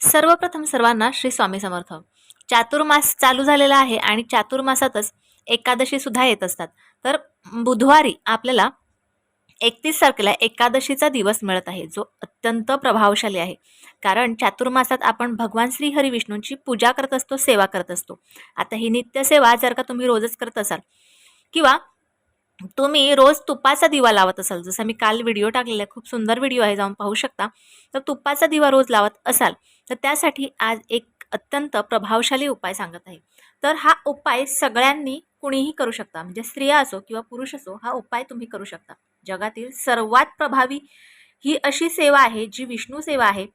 सर्वप्रथम सर्वांना श्री स्वामी समर्थ. चातुर्मास चालू झालेला आहे आणि चातुर्मासातच एकादशी सुद्धा येत असतात. तर बुधवारी आपल्याला एकतीस तारखेला एकादशीचा दिवस मिळत आहे जो अत्यंत प्रभावशाली आहे. कारण चातुर्मासात आपण भगवान श्री हरी विष्णूंची पूजा करत असतो सेवा करत असतो. आता ही नित्यसेवा जर का तुम्ही रोजच करत असाल किंवा तुम्ही रोज तुपाचा दिवा लावत असाल जसं मी काल व्हिडिओ टाकलेला आहे खूप सुंदर व्हिडिओ आहे जाऊन पाहू शकता. तर तुपाचा दिवा रोज लावत असाल तर त्यासाठी आज एक अत्यंत प्रभावशाली उपाय सांगत आहे. तर हा उपाय सगळ्यांनी कुणीही करू शकता म्हणजे स्त्रिया असो किंवा पुरुष असो हा उपाय तुम्ही करू शकता. जगातील सर्वात प्रभावी ही अशी सेवा आहे जी विष्णू सेवा आहे.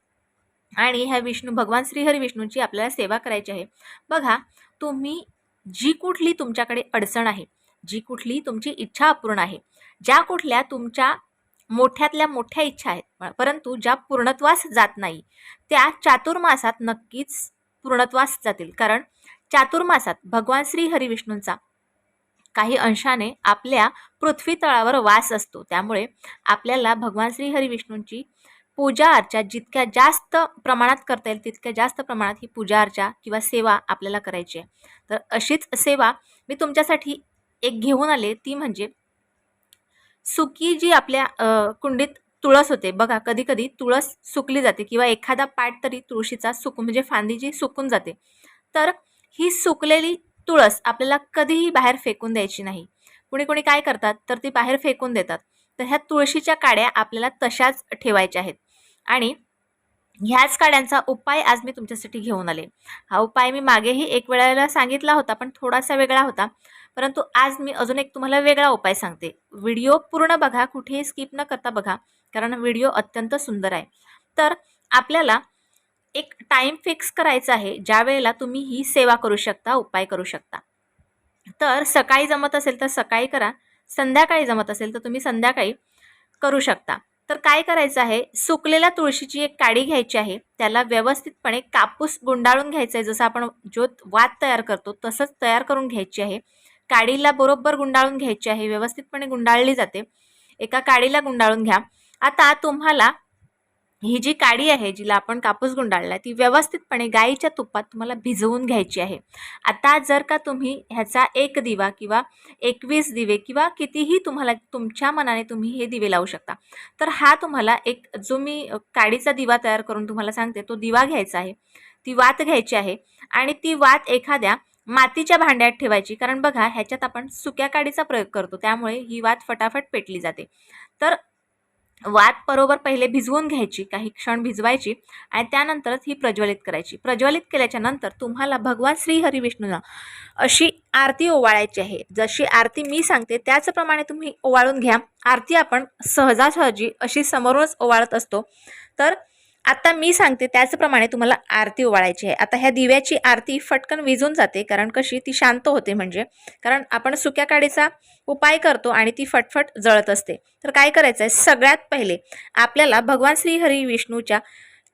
आणि ह्या विष्णू भगवान श्रीहरी विष्णूंची आपल्याला सेवा करायची आहे. बघा तुम्ही जी कुठली तुमच्याकडे अडचण आहे जी कुठली तुमची इच्छा अपूर्ण आहे ज्या कुठल्या तुमच्या मोठ्यातल्या मोठ्या इच्छा आहेत परंतु ज्या पूर्णत्वास जात नाही त्या चातुर्मासात नक्कीच पूर्णत्वास जातील. कारण चातुर्मासात भगवान श्री हरिविष्णूंचा काही अंशाने आपल्या पृथ्वी तळावर वास असतो. त्यामुळे आपल्याला भगवान श्री हरिविष्णूंची पूजा अर्चा जितक्या जास्त प्रमाणात करता येईल तितक्या जास्त प्रमाणात ही पूजा अर्चा किंवा सेवा आपल्याला करायची आहे. तर अशीच सेवा मी तुमच्यासाठी एक घेऊन आले ती म्हणजे सुकी जी आपल्या कुंडीत तुळस होते. बघा कधी कधी तुळस सुकली जाते किंवा एखादा पाट तरी तुळशीचा सुकून म्हणजे फांदी जी सुकून जाते. तर ही सुकलेली तुळस आपल्याला कधीही बाहेर फेकून द्यायची नाही. कुणी कुणी काय करतात तर ती बाहेर फेकून देतात. तर ह्या तुळशीच्या काड्या आपल्याला तशाच ठेवायच्या आहेत. आणि ह्याच काड्यांचा उपाय आज मी तुमच्यासाठी घेऊन आले. हा उपाय मी मागेही एक वेळेला सांगितला होता पण थोडासा वेगळा होता. परंतु आज मी अजून एक तुम्हाला वेगळा उपाय सांगते. व्हिडिओ पूर्ण बघा कुठेही स्किप न करता बघा कारण व्हिडिओ अत्यंत सुंदर आहे. तर आपल्याला एक टाईम फिक्स करायचा आहे ज्या वेळेला तुम्ही ही सेवा करू शकता उपाय करू शकता. तर सकाळी जमत असेल तर सकाळी करा संध्याकाळी जमत असेल तर तुम्ही संध्याकाळी करू शकता. तर काय करायचं आहे सुकलेल्या तुळशीची एक काडी घ्यायची आहे त्याला व्यवस्थितपणे कापूस गुंडाळून घ्यायचा आहे जसं आपण जो वात तयार करतो तसंच तयार करून घ्यायची आहे. काडीला बरोबर गुंडाळून घ्यायची आहे व्यवस्थितपणे गुंडाळली जाते. एका काडीला गुंडाळून घ्या. आता तुम्हाला ही जी काडी आहे जिला आपण कापूस गुंडाळला ती व्यवस्थितपणे गाईच्या तुपात तुम्हाला भिजवून घ्यायची आहे. आता जर का तुम्ही ह्याचा एक दिवा किंवा एकवीस दिवे किंवा कितीही तुम्हाला तुमच्या मनाने तुम्ही हे दिवे लावू शकता. तर हा तुम्हाला एक जो मी काडीचा दिवा तयार करून तुम्हाला सांगते तो दिवा घ्यायचा आहे. ती वात घ्यायची आहे आणि ती वात एखाद्या मातीच्या भांड्यात ठेवायची. कारण बघा ह्याच्यात आपण सुक्या काडीचा प्रयोग करतो. त्यामुळे ही वात फटाफट पेटली जाते. तर वात बरोबर पहिले भिजवून घ्यायची काही क्षण भिजवायची आणि त्यानंतरच ही प्रज्वलित करायची. प्रज्वलित केल्याच्यानंतर तुम्हाला भगवान श्री हरी विष्णूला अशी आरती ओवाळायची आहे. जशी आरती मी सांगते त्याचप्रमाणे तुम्ही ओवाळून घ्या. आरती आपण सहजासहजी अशी समोरूनच ओवाळत असतो. तर आता मी सांगते त्याचप्रमाणे तुम्हाला आरती ओवाळायची आहे. आता ह्या दिव्याची आरती फटकन विजून जाते कारण कशी ती शांत होते म्हणजे. कारण आपण सुक्या काडीचा उपाय करतो आणि ती फटफट जळत असते. तर काय करायचं आहे सगळ्यात पहिले आपल्याला भगवान श्री हरी विष्णूच्या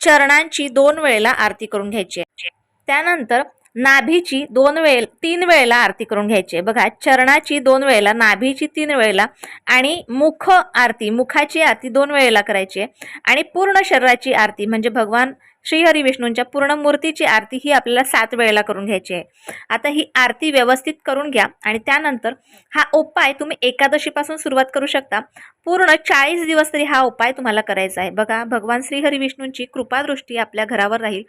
चरणांची दोन वेळेला आरती करून घ्यायची आहे. त्यानंतर नाभीची दोन वेळ तीन वेळेला आरती करून घ्यायची आहे. बघा चरणाची दोन वेळेला नाभीची तीन वेळेला आणि मुख आरती मुखाची आरती दोन वेळेला करायची आहे. आणि पूर्ण शरीराची आरती म्हणजे भगवान श्रीहरी विष्णूंच्या पूर्ण मूर्तीची आरती ही आपल्याला सात वेळेला करून घ्यायची आहे. आता ही आरती व्यवस्थित करून घ्या आणि त्यानंतर हा उपाय तुम्ही एकादशीपासून सुरुवात करू शकता. पूर्ण चाळीस दिवस तरी हा उपाय तुम्हाला करायचा आहे. बघा भगवान श्रीहरी विष्णूंची कृपादृष्टी आपल्या घरावर राहील.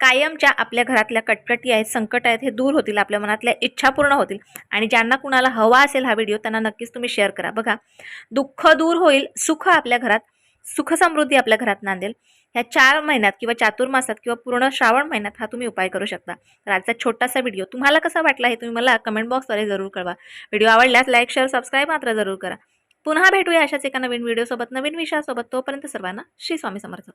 कायमच्या आपल्या घरातल्या कटकटी आहेत संकट आहेत हे दूर होतील आपल्या मनातल्या इच्छा पूर्ण होतील. आणि ज्यांना कुणाला हवा असेल हा व्हिडिओ त्यांना नक्कीच तुम्ही शेअर करा. बघा दुःख दूर होईल सुख आपल्या घरात. सुख समृद्धी आपल्या घरात नांदेल. ह्या चार महिन्यात किंवा चातुर्मासात किंवा पूर्ण श्रावण महिन्यात हा तुम्ही उपाय करू शकता. तर आजचा छोटासा व्हिडिओ तुम्हाला कसा वाटला हे तुम्ही मला कमेंट बॉक्सद्वारे जरूर कळवा. व्हिडिओ आवडल्यास लाईक शेअर सबस्क्राईब मात्र जरूर करा. पुन्हा भेटूया अशाच एका नवीन व्हिडिओसोबत नवीन विषयासोबत. तोपर्यंत सर्वांना श्री स्वामी समर्थ.